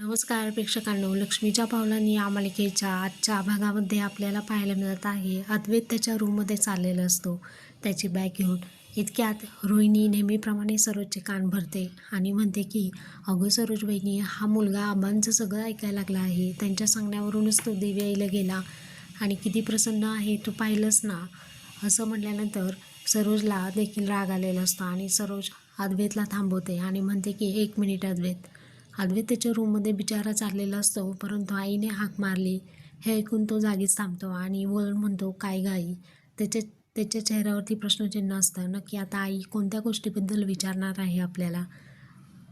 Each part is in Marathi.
नमस्कार प्रेक्षकांनो लक्ष्मीच्या पावलांनी या मालिकेच्या आजच्या भागामध्ये आपल्याला पाहायला मिळत आहे अद्वैत त्याच्या रूममध्ये चाललेला असतो. त्याची बॅग घेऊन इतक्यात रोहिणी नेहमीप्रमाणे सरोजचे कान भरते आणि म्हणते की अगं सरोज बहिणी हा मुलगा आबांचं सगळं ऐकायला लागला आहे. त्यांच्या सांगण्यावरूनच तो देवी आईला गेला आणि किती प्रसन्न आहे तू पाहिलंस ना? असं म्हटल्यानंतर सरोजला देखील राग आलेला असतो आणि सरोज अद्वैतला थांबवते आणि म्हणते की एक मिनिट अद्वैत अद्वैत त्याच्या रूममध्ये बिचारा चाललेला असतो परंतु आईने हाक मारली. हे ऐकून तो जागीच थांबतो आणि वळून म्हणतो काय गाई त्याच्या त्याच्या चेहऱ्यावरती प्रश्नचिन्ह असतं. नक्की आता आई कोणत्या गोष्टीबद्दल विचारणार आहे आपल्याला?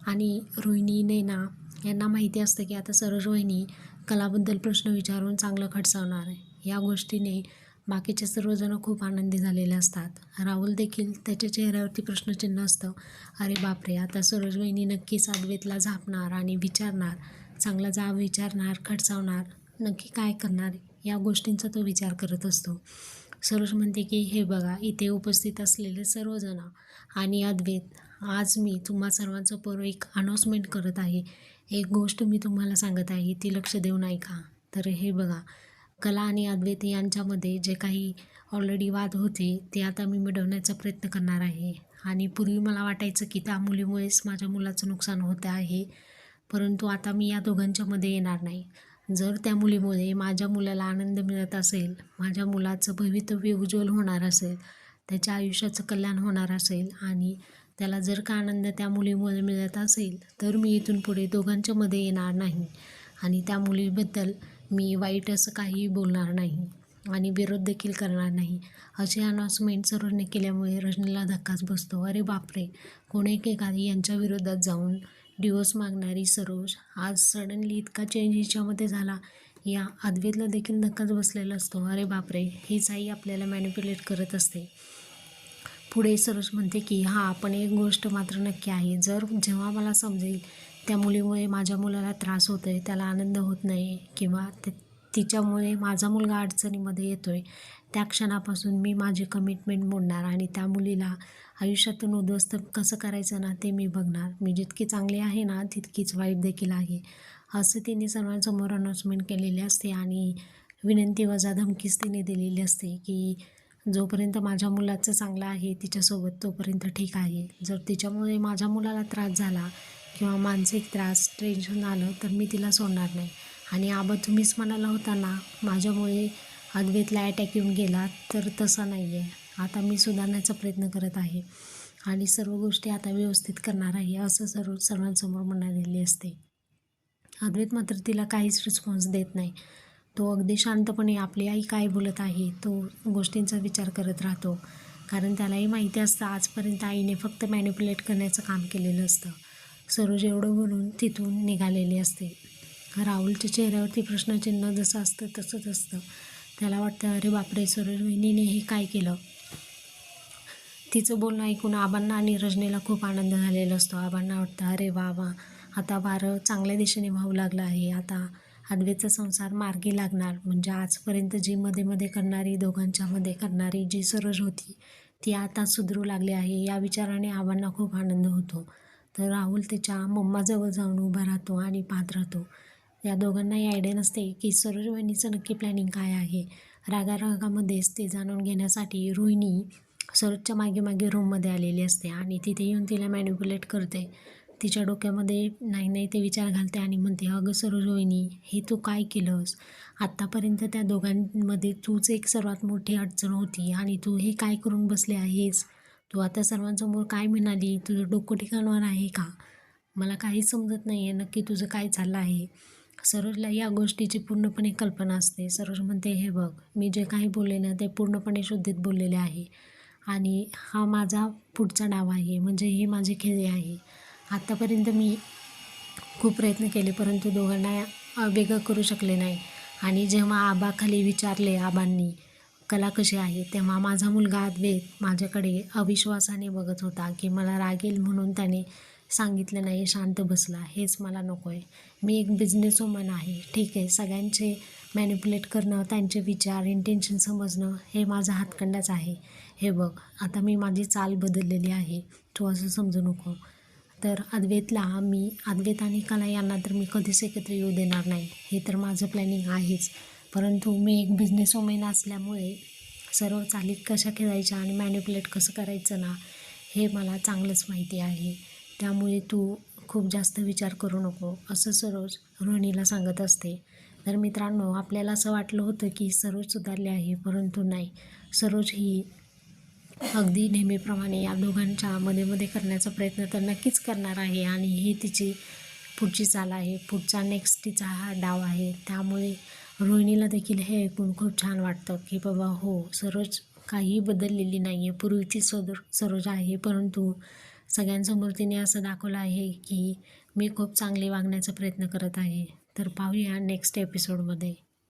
आणि रोहिणी नैना यांना माहिती असतं की आता सरोज वहिनी कलाबद्दल प्रश्न विचारून चांगलं खडसावणार आहे. या गोष्टीने बाकीचे सर्वजण खूप आनंदी झालेले असतात. राहुल देखील त्याच्या चेहऱ्यावरती प्रश्नचिन्ह असतं. अरे बापरे आता सरोज वहिनी नक्कीच साधवेतला झापणार आणि विचारणार चांगला जाब विचारणार खडसावणार नक्की काय करणार या गोष्टींचा तो विचार करत असतो. सरोज म्हणते की हे बघा इथे उपस्थित असलेले सर्वजण आणि अद्वैत आज मी तुम्हा सर्वांचं पूर्व एक अनाऊन्समेंट करत आहे. एक गोष्ट मी तुम्हाला सांगत आहे ती लक्ष देऊन ऐका तर हे बघा कला आणि अद्वैत यांच्यामध्ये जे काही ऑलरेडी वाद होते ते आता मी मिळवण्याचा प्रयत्न करणार आहे. आणि पूर्वी मला वाटायचं की त्या मुलीमुळेच माझ्या मुलाचं नुकसान होतं आहे परंतु आता मी या दोघांच्यामध्ये येणार नाही. जर त्या मुलीमुळे माझ्या मुलाला आनंद मिळत असेल माझ्या मुलाचं भवितव्य उज्ज्वल होणार असेल त्याच्या आयुष्याचं कल्याण होणार असेल आणि त्याला जर का आनंद त्या मुलीमुळे मिळत असेल तर मी इथून पुढे दोघांच्यामध्ये येणार नाही. आणि त्या मुलीबद्दल मी वाईट असं काहीही बोलणार नाही आणि विरोध देखील करणार नाही. अशी अनाउन्समेंट सरोजने केल्यामुळे रजनीला धक्काच बसतो. अरे बापरे! कोणी एखादी यांच्या विरोधात जाऊन डिवोर्स मागणारी सरोज आज सडनली इतका चेंज हिच्यामध्ये झाला. या अद्वेतला देखील धक्काच बसलेला असतो. अरे बापरे! हीच आई आपल्याला मॅनिप्युलेट करत असते. पुढे सरोज म्हणते की हां पण एक गोष्ट मात्र नक्की आहे. जर जेव्हा मला समजेल त्या मुलीमुळे माझ्या मुलाला त्रास होतो आहे त्याला आनंद होत नाही किंवा ते तिच्यामुळे माझा मुलगा अडचणीमध्ये येतो आहे त्या क्षणापासून मी माझी कमिटमेंट मोडणार आणि त्या मुलीला आयुष्यातून उद्ध्वस्त कसं करायचं ना ते मी बघणार. मी जितकी चांगली आहे ना तितकीच वाईट देखील आहे. असं तिने सर्वांसमोर अनाउन्समेंट केलेली असते आणि विनंती वजा धमकीच तिने दिलेली असते की जोपर्यंत माझ्या मुलाचं चांगलं आहे तिच्यासोबत तोपर्यंत ठीक आहे. जर तिच्यामुळे माझ्या मुलाला त्रास झाला किंवा मानसिक त्रास टेन्शन आलं तर मी तिला सोडणार नाही. आणि आबा तुम्हीच म्हणाला होता ना माझ्यामुळे अद्वैतला अटॅक येऊन गेला तर तसा नाही आहे आता मी सुधारण्याचा प्रयत्न करत आहे. आणि सर्व गोष्टी आता व्यवस्थित करणार आहे असं सर्व सर्वांसमोर म्हणालेली असते. अद्वैत मात्र तिला काहीच रिस्पॉन्स देत नाही. तो अगदी शांतपणे आपली आई काय बोलत आहे तो गोष्टींचा विचार करत राहतो. कारण त्यालाही माहिती असतं आजपर्यंत आईने फक्त मॅन्युप्युलेट करण्याचं काम केलेलं असतं. सरोज एवढं बोलून तिथून निघालेली असते. राहुलच्या चेहऱ्यावरती प्रश्नचिन्ह जसं असतं तसंच असतं. त्याला वाटतं अरे बापरे सरोज वहिनीने हे काय केलं? तिचं बोलणं ऐकून आबांना आणि रजनीला खूप आनंद झालेला असतो. आबांना वाटतं अरे वा वा आता वारं चांगल्या दिशेने वाहू लागलं आहे. आता अद्वेचा संसार मार्गी लागणार. म्हणजे आजपर्यंत जी मध्ये मध्ये करणारी दोघांच्यामध्ये करणारी जी सरोज होती ती आता सुधरू लागली आहे. या विचाराने आबांना खूप आनंद होतो. तर राहुल त्याच्या मम्माजवळ जाऊन उभा राहतो आणि पाहत राहतो. या दोघांनाही आयडिया नसते की सरोज नक्की प्लॅनिंग काय आहे. रागारागामध्येच ते जाणून घेण्यासाठी रोहिणी सरोजच्या मागे मागे रूममध्ये आलेली असते आणि तिथे येऊन तिला मॅन्युप्युलेट करते. तिच्या डोक्यामध्ये नाही नाही ते विचार घालते आणि म्हणते अगं सरोज रोहिणी हे तू काय केलंस? आत्तापर्यंत त्या दोघांमध्ये तूच एक सर्वात मोठी अडचण होती आणि तू हे काय करून बसले आहेस? तू आता सर्वांसमोर काय म्हणाली? तुझं डोकं ठिकाणवर आहे का? मला काहीच समजत नाही आहे नक्की तुझं काय चाललं आहे? सरोजला या गोष्टीची पूर्णपणे कल्पना असते. सरोज म्हणते हे बघ मी जे काही बोलले ना ते पूर्णपणे शुद्धीत बोललेले आहे. आणि हा माझा पुढचा डाव आहे. म्हणजे हे माझे खेळ आहे. आत्तापर्यंत मी खूप प्रयत्न केले परंतु दोघांना वेगळं करू शकले नाही. आणि जेव्हा आबाखाली विचारले आबांनी कला कशी आहे? तेव्हा माझा मुलगा अद्वैत माझ्याकडे अविश्वासाने बघत होता की मला रागेल म्हणून त्याने सांगितलं नाही शांत बसला. हेच मला नको आहे मी एक बिझनेस वुमन आहे. ठीक आहे सगळ्यांचे मॅनिप्युलेट करणं त्यांचे विचार इंटेन्शन समजणं हे माझा हातखंडाच आहे. हे बघ आता मी माझी चाल बदललेली आहे. तू असं समजू नको. तर अद्वैतला मी अद्वैत आणि कला यांना तर मी कधीच एकत्र येऊ देणार नाही. हे तर माझं प्लॅनिंग आहेच. परंतु मी एक बिझनेस वुमेन असल्यामुळे सर्व चालीत कशा खेळायच्या आणि मॅन्युप्युलेट कसं करायचं ना हे मला चांगलंच माहिती आहे. त्यामुळे तू खूप जास्त विचार करू नको असं सरोज रोहिणीला सांगत असते. तर मित्रांनो आपल्याला असं वाटलं होतं की सरोज सुधारली आहे परंतु नाही. सरोज ही अगदी नेहमीप्रमाणे या दोघांच्या मध्ये मध्ये करण्याचा प्रयत्न तर नक्कीच करणार आहे आणि ही तिची पुढची चाल आहे. पुढचा नेक्स्ट तिचा हा डाव आहे. त्यामुळे रोहिणीला देखील हे ऐकून खूप छान वाटतं की बाबा हो सरोज काहीही बदललेली नाही आहे पूर्वीची सदर सरोज आहे परंतु सगळ्यांसमोर तिने असं दाखवलं आहे की मी खूप चांगले वागण्याचा प्रयत्न करत आहे. तर पाहूया नेक्स्ट एपिसोडमध्ये